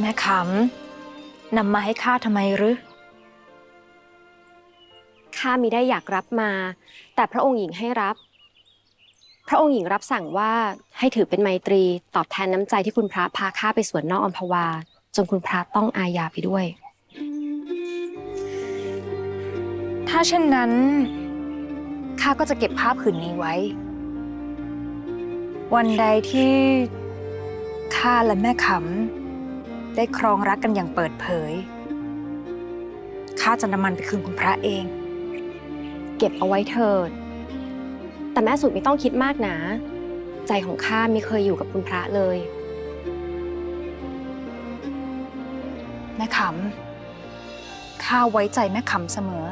แม่ขำนำมาให้ข้าทำไมหรือข้ามิได้อยากรับมา แต่พระองค์หญิงให้รับ พระองค์หญิงรับสั่งว่าให้ถือเป็นไมตรีตอบแทนน้ำใจที่คุณพระพาข้าไปสวนนอกอัมพวา จนคุณพระต้องอาญาไปด้วย ถ้าเช่นนั้นข้าก็จะเก็บภาพผืนนี้ไว้ วันใดที่ข้าและแม่ขำ ได้ครองรักกันอย่างเปิดเผย ข้าจะนำมันไปคืนคุณพระเอง เก็บเอาไว้เถิด แต่แม่สุดไม่ต้องคิดมากนะ ใจของข้าไม่เคยอยู่กับคุณพระเลย แม่ขำข้าไว้ใจแม่ขำเสมอ